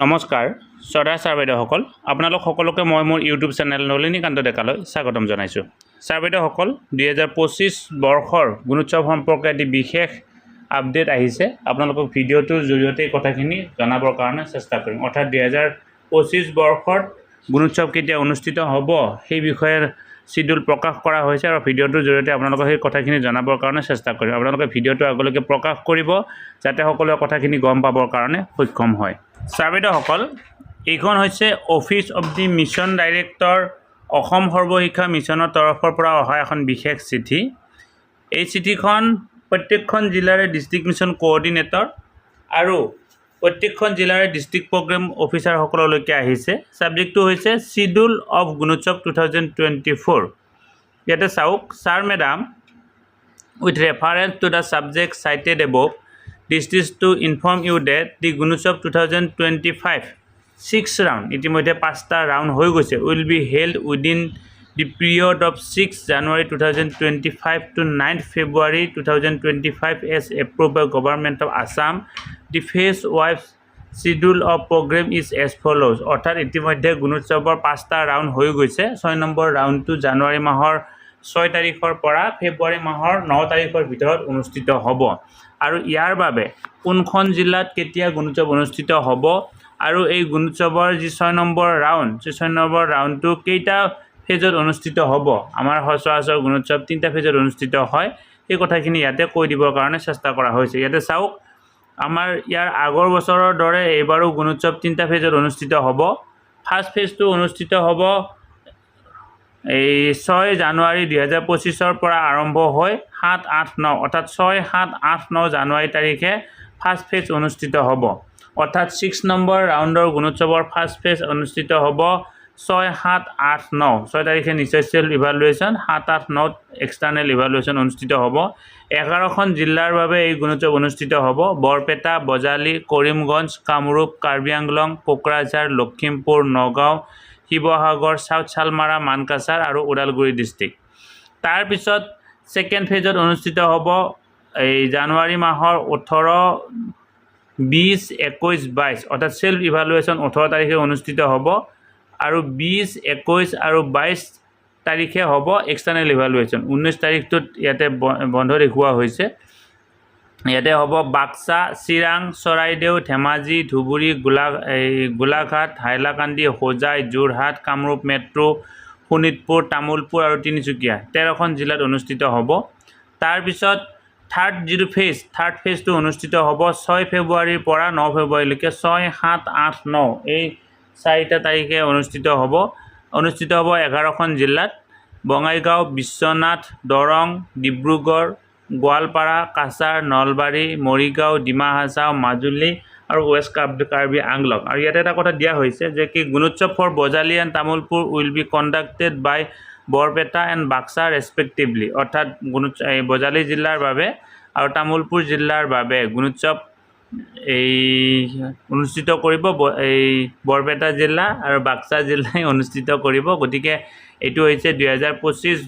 নমস্কাৰ, শ্ৰদ্ধা ছাৰ বাইদেউসকল, আপোনালোক সকলোকে মই মোৰ ইউটিউব চেনেল নলিনীকান্ত ডেকালৈ স্বাগতম জনাইছোঁ। ছাৰ বাইদেউসকল, দুহেজাৰ পঁচিছ বৰ্ষৰ গুণোৎসৱ সম্পৰ্কে এটি বিশেষ আপডেট আহিছে। আপোনালোকক ভিডিঅ'টোৰ জৰিয়তে কথাখিনি জনাবৰ কাৰণে চেষ্টা কৰিম। অৰ্থাৎ দুহেজাৰ পঁচিছ বৰ্ষত গুণোৎসৱ কেতিয়া অনুষ্ঠিত হ'ব, সেই বিষয়ে চিডিউল প্ৰকাশ কৰা হৈছে আৰু ভিডিঅ'টোৰ জৰিয়তে আপোনালোকক সেই কথাখিনি জনাবৰ কাৰণে চেষ্টা কৰিম। আপোনালোকে ভিডিঅ'টো আগলৈকে প্ৰকাশ কৰিব, যাতে সকলোৱে কথাখিনি গম পাবৰ কাৰণে সক্ষম হয়। ছাৰ এইখন হৈছে office of the mission director Asom Sarva Shiksha মিছনৰ তৰফৰ পৰা অহা এখন বিশেষ চিঠি। এই চিঠিখন প্ৰত্যেকখন জিলাৰে ডিষ্ট্ৰিক্ট মিছন কোঅৰ্ডিনেটৰ আৰু প্ৰত্যেকখন জিলাৰে ডিষ্ট্ৰিক্ট প্ৰগ্ৰেম অফিচাৰসকললৈকে আহিছে। ছাবজেক্টটো হৈছে schedule of Gunotsav two thousand twenty four ইয়াতে চাওক sir madam with reference to the subject cited above, this is to inform you that the Gunotsov 2025 six round ইতিমধ্যে পাঁচটা ৰাউণ্ড হৈ গৈছে will be held within the period of six January two thousand twenty five to ninth February two thousand twenty five as approve by government of Assam the phase wife schedule of programme is as follows অৰ্থাৎ ইতিমধ্যে গুণোৎসৱৰ পাঁচটা round হৈ গৈছে ছয় number ৰাউণ্ডটো January মাহৰ ছয় তাৰিখৰ পৰা ফেব্ৰুৱাৰী মাহৰ ন তাৰিখৰ ভিতৰত অনুষ্ঠিত হ'ব। আৰু ইয়াৰ বাবে কোনখন জিলাত কেতিয়া গুণোৎসৱ অনুষ্ঠিত হ'ব আৰু এই গুণোৎসৱৰ যি ছয় নম্বৰ ৰাউণ্ড সেই ছয় নম্বৰ ৰাউণ্ডটো কেইটা ফেজত অনুষ্ঠিত হ'ব? আমাৰ সচৰাচৰ গুণোৎসৱ তিনিটা ফেজত অনুষ্ঠিত হয়। সেই কথাখিনি ইয়াতে কৈ দিবৰ কাৰণে চেষ্টা কৰা হৈছে। ইয়াতে চাওক আমাৰ ইয়াৰ আগৰ বছৰৰ দৰে এইবাৰো গুণোৎসৱ তিনিটা ফেজত অনুষ্ঠিত হ'ব। ফাৰ্ষ্ট ফেজটো অনুষ্ঠিত হ'ব এই ছয় জানুৱাৰী দুহেজাৰ পঁচিছৰ পৰা আৰম্ভ হৈ সাত আঠ ন অৰ্থাৎ ছয় সাত আঠ ন জানুৱাৰী তাৰিখে ফাৰ্ষ্ট ফেজ অনুষ্ঠিত হ'ব। অৰ্থাৎ ছিক্স নম্বৰ ৰাউণ্ডৰ গুণোৎসৱৰ ফাৰ্ষ্ট ফেজ অনুষ্ঠিত হ'ব ছয় সাত আঠ ন। ছয় তাৰিখে নিচেচিয়েল ইভালুৱেশ্যন সাত আঠ নত এক্সটাৰ্নেল ইভালুৱেশ্যন অনুষ্ঠিত হ'ব। এঘাৰখন জিলাৰ বাবে এই গুণোৎসৱ অনুষ্ঠিত হ'ব। বৰপেটা বজালী কৰিমগঞ্জ কামৰূপ কাৰ্বি আংলং কোকৰাঝাৰ লখিমপুৰ নগাঁও শিৱসাগৰ, চাউথ চালমাৰা মানকাছাৰ আৰু ওদালগুৰি ডিষ্ট্ৰিক্ট। তাৰপিছত ছেকেণ্ড ফেজত অনুষ্ঠিত হ'ব এই জানুৱাৰী মাহৰ ওঠৰ বিছ একৈছ বাইছ অৰ্থাৎ ছেল্ফ ইভালুৱেশ্যন ওঠৰ তাৰিখে অনুষ্ঠিত হ'ব আৰু বিছ একৈছ আৰু বাইছ তাৰিখে হ'ব এক্সটাৰ্নেল ইভালুৱেশ্যন ঊনৈছ তাৰিখটোত ইয়াতে বন্ধ দেখুওৱা হৈছে। ইয়াতে হ'ব বাক্সা, চিৰাং, চৰাইদেউ, ধেমাজি, ধুবুৰী, গোলা, এই গোলাঘাট, হাইলাকান্দি, হোজাই, যোৰহাট, কামৰূপ মেট্ৰ' শোণিতপুৰ, তামোলপুৰ আৰু তিনিচুকীয়া। তেৰখন জিলাত অনুষ্ঠিত হ'ব। তাৰপিছত থাৰ্ড যিটো ফেজ থাৰ্ড ফেজটো অনুষ্ঠিত হ'ব ছয় ফেব্ৰুৱাৰীৰ পৰা ন ফেব্ৰুৱাৰীলৈকে, ছয়, সাত, আঠ, ন। এই চাৰিটা তাৰিখে অনুষ্ঠিত হ'ব। অনুষ্ঠিত হ'ব এঘাৰখন জিলাত। বঙাইগাঁও, বিশ্বনাথ, দৰং, ডিব্ৰুগড় গোৱালপাৰা, কাছাৰ, নলবাৰী, মৰিগাঁও, ডিমা হাছাও, মাজুলী আৰু ৱেষ্ট কাৰ্বি আংলং। আৰু ইয়াতে এটা কথা দিয়া হৈছে যে কি Gunotsav for Bajali and Tamulpur will be conducted by Barpeta and Baksa respectively অৰ্থাৎ গুণোৎসৱ এই বজালী জিলাৰ বাবে আৰু তামোলপুৰ জিলাৰ বাবে গুণোৎসৱ এই অনুষ্ঠিত কৰিব এই বৰপেটা জিলা আৰু বাক্সা জিলাই অনুষ্ঠিত কৰিব। গতিকে এইটো হৈছে দুহেজাৰ পঁচিছ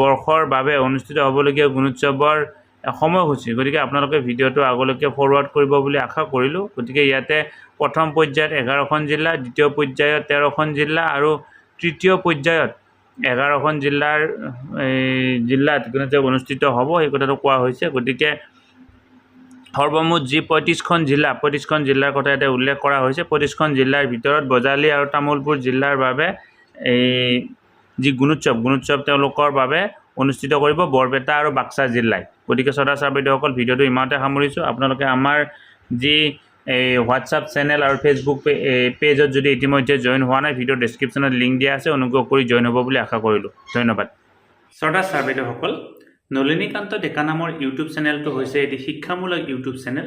বৰ্ষৰ বাবে অনুষ্ঠিত হ'বলগীয়া গুণোৎসৱৰ সময়সূচী। গতিকে আপোনালোকে ভিডিঅ'টো আগলৈকে ফৰৱাৰ্ড কৰিব বুলি আশা কৰিলোঁ। গতিকে ইয়াতে প্ৰথম পৰ্যায়ত এঘাৰখন জিলা দ্বিতীয় পৰ্যায়ত তেৰখন জিলা আৰু তৃতীয় পৰ্যায়ত এঘাৰখন জিলাৰ জিলাত গুণোৎসৱ অনুষ্ঠিত হ'ব সেই কথাটো কোৱা হৈছে। গতিকে সৰ্বমুঠ যি পঁয়ত্ৰিছখন জিলা পঁয়ত্ৰিছখন জিলাৰ কথা ইয়াতে উল্লেখ কৰা হৈছে। পঁয়ত্ৰিছখন জিলাৰ ভিতৰত বজালী আৰু তামোলপুৰ জিলাৰ বাবে এই যি গুণোৎসৱ গুণোৎসৱ তেওঁলোকৰ বাবে অনুষ্ঠিত কৰিব। বৰপেটা আৰু বাক্সা জিলাই গতিকে শ্ৰদ্ধা ছাৰ বাইদেউসকল ভিডিঅ'টো ইমানতে সামৰিছোঁ। আপোনালোকে আমাৰ যি এই হোৱাটছআপ চেনেল আৰু ফেচবুক পেজত যদি ইতিমধ্যে জইন হোৱা নাই ভিডিঅ' ডেছক্ৰিপশ্যনত লিংক দিয়া আছে, অনুগ্ৰহ কৰি জইন হ'ব বুলি আশা কৰিলোঁ। ধন্যবাদ। শ্ৰদ্ধা ছাৰ বাইদেউসকল নলিনীকান্ত ডেকা নামৰ ইউটিউব চেনেলটো হৈছে এটি শিক্ষামূলক ইউটিউব চেনেল